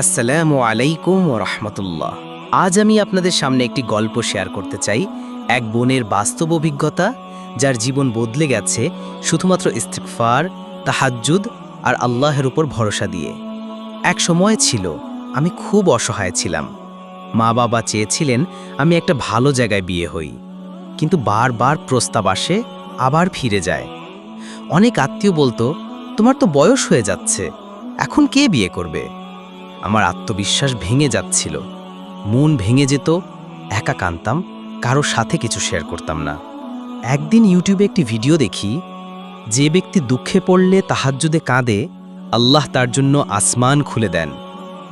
আসসালামু আলাইকুম ও রহমতুল্লাহ। আজ আমি আপনাদের সামনে একটি গল্প শেয়ার করতে চাই, এক বোনের বাস্তব অভিজ্ঞতা, যার জীবন বদলে গেছে শুধুমাত্র ইস্তিকফার তাহাজ্জুদ আর আল্লাহের উপর ভরসা দিয়ে। এক সময় ছিল, আমি খুব অসহায় ছিলাম। মা বাবা চেয়েছিলেন আমি একটা ভালো জায়গায় বিয়ে হই। কিন্তু বারবার প্রস্তাব আসে, আবার ফিরে যায়। অনেক আত্মীয় বলতো, তোমার তো বয়স হয়ে যাচ্ছে, এখন কে বিয়ে করবে? আমার আত্মবিশ্বাস ভেঙে যাচ্ছিল। মন ভেঙে যেত, একা কানতাম কারও সাথে কিছু শেয়ার করতাম না। একদিন ইউটিউবে একটি ভিডিও দেখি, যে ব্যক্তি দুঃখে পড়লে তাহাজ্জুদে কাঁদে, আল্লাহ তার জন্য আসমান খুলে দেন।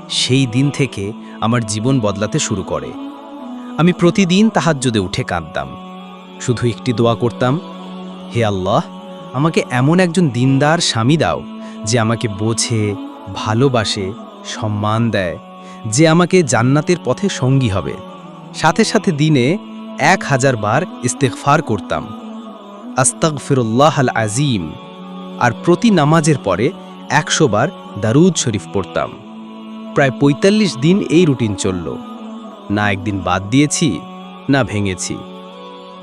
সেই দিন থেকে আমার জীবন বদলাতে শুরু করে। আমি প্রতিদিন তাহাজ্জুদে উঠে কাঁদতাম। শুধু একটি দোয়া করতাম, হে আল্লাহ, আমাকে এমন একজন দিনদার স্বামী দাও, যে আমাকে বোঝে, ভালোবাসে সম্মান দেয়, যে আমাকে জান্নাতের পথে সঙ্গী হবে। সাথে সাথে দিনে এক হাজার বার ইস্তেগফার করতাম। আস্তাক ফিরুল্লাহ আল আজিম। আর প্রতি নামাজের পরে একশো বার দারুদ শরীফ পড়তাম। প্রায় ৪৫ দিন এই রুটিন চলল। না একদিন বাদ দিয়েছি, না ভেঙেছি।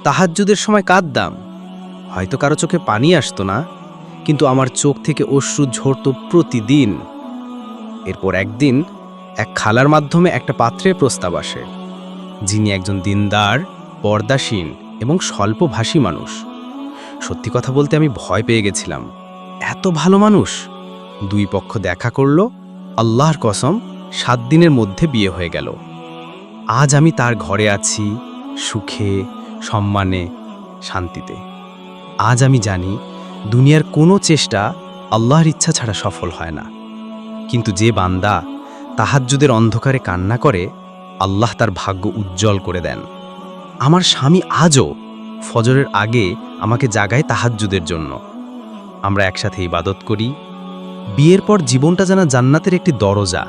তাহাজ্জুদের সময় কাঁদতাম। হয়তো কারও চোখে পানি আসতো না, কিন্তু আমার চোখ থেকে অশ্রু ঝরত প্রতিদিন। এরপর একদিন এক খালার মাধ্যমে একটা পাত্রের প্রস্তাব আসে, যিনি একজন দিনদার, পর্দাসীন এবং স্বল্পভাষী মানুষ। সত্যি কথা বলতে আমি ভয় পেয়ে গেছিলাম। এত ভালো মানুষ! দুই পক্ষ দেখা করল, আল্লাহর কসম, সাত দিনের মধ্যে বিয়ে হয়ে গেল। আজ আমি তার ঘরে আছি, সুখে, সম্মানে, শান্তিতে। আজ আমি জানি, দুনিয়ার কোনো চেষ্টা আল্লাহর ইচ্ছা ছাড়া সফল হয় না। কিন্তু যে বান্দা তাহাজ্জুদের অন্ধকারে কান্না করে, আল্লাহ তার ভাগ্য উজ্জ্বল করে দেন। আমার স্বামী আজও ফজরের আগে আমাকে জাগায় তাহাজ্জুদের জন্য। আমরা একসাথে ইবাদত করি। বিয়ের পর জীবনটা যেন জান্নাতের একটি দরজা।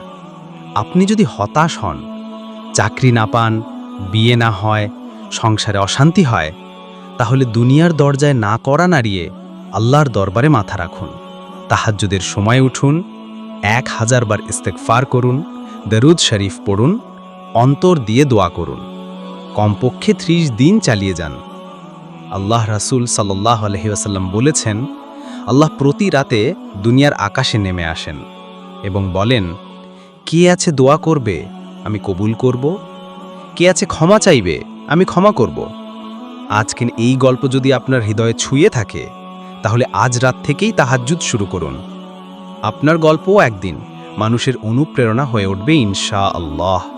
আপনি যদি হতাশ হন, চাকরি না পান, বিয়ে না হয়, সংসারে অশান্তি হয়, তাহলে দুনিয়ার দরজায় না করা নাড়িয়ে আল্লাহর দরবারে মাথা রাখুন। তাহাজ্জুদের সময় উঠুন। এক হাজার বার ইস্তেকফার করুন, দরুদ শরীফ পড়ুন, অন্তর দিয়ে দোয়া করুন। কমপক্ষে ত্রিশ দিন চালিয়ে যান। আল্লাহ রাসূল সাল্লাহ আলহিউসাল্লাম বলেছেন, আল্লাহ প্রতি রাতে দুনিয়ার আকাশে নেমে আসেন এবং বলেন, কে আছে দোয়া করবে, আমি কবুল করব? কে আছে ক্ষমা চাইবে, আমি ক্ষমা করব? আজকের এই গল্প যদি আপনার হৃদয়ে ছুঁয়ে থাকে, তাহলে আজ রাত থেকেই তাহাজ্জুদ শুরু করুন। আপনার গল্পও একদিন। মানুষের অনুপ্রেরণা হয়ে উঠবে ইনশা আল্লাহ